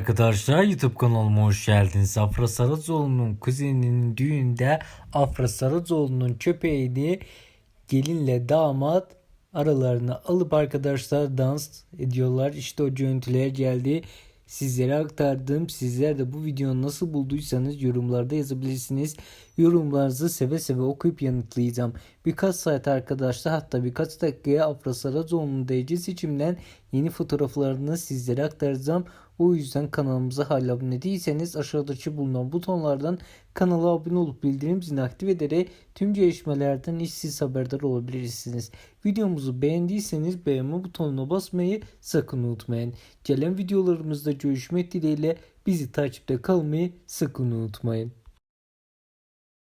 Arkadaşlar YouTube kanalıma hoş geldiniz. Afra Saracoğlu'nun kuzeninin düğünde Afra Saracoğlu'nun köpeğini gelinle damat aralarına alıp arkadaşlar dans ediyorlar. İşte o görüntüler geldi. Sizlere aktardım. Sizler de bu videoyu nasıl bulduysanız yorumlarda yazabilirsiniz. Yorumlarınızı seve seve okuyup yanıtlayacağım. Birkaç saat arkadaşlar hatta birkaç dakikaya Afra Saracoğlu'nun DC seçimden yeni fotoğraflarını sizlere aktaracağım. O yüzden kanalımıza hala abone değilseniz aşağıdaki bulunan butonlardan kanala abone olup bildirim zilini aktif ederek tüm gelişmelerden işsiz haberdar olabilirsiniz. Videomuzu beğendiyseniz beğenme butonuna basmayı sakın unutmayın. Gelen videolarımızda görüşmek dileğiyle bizi takipte kalmayı sakın unutmayın.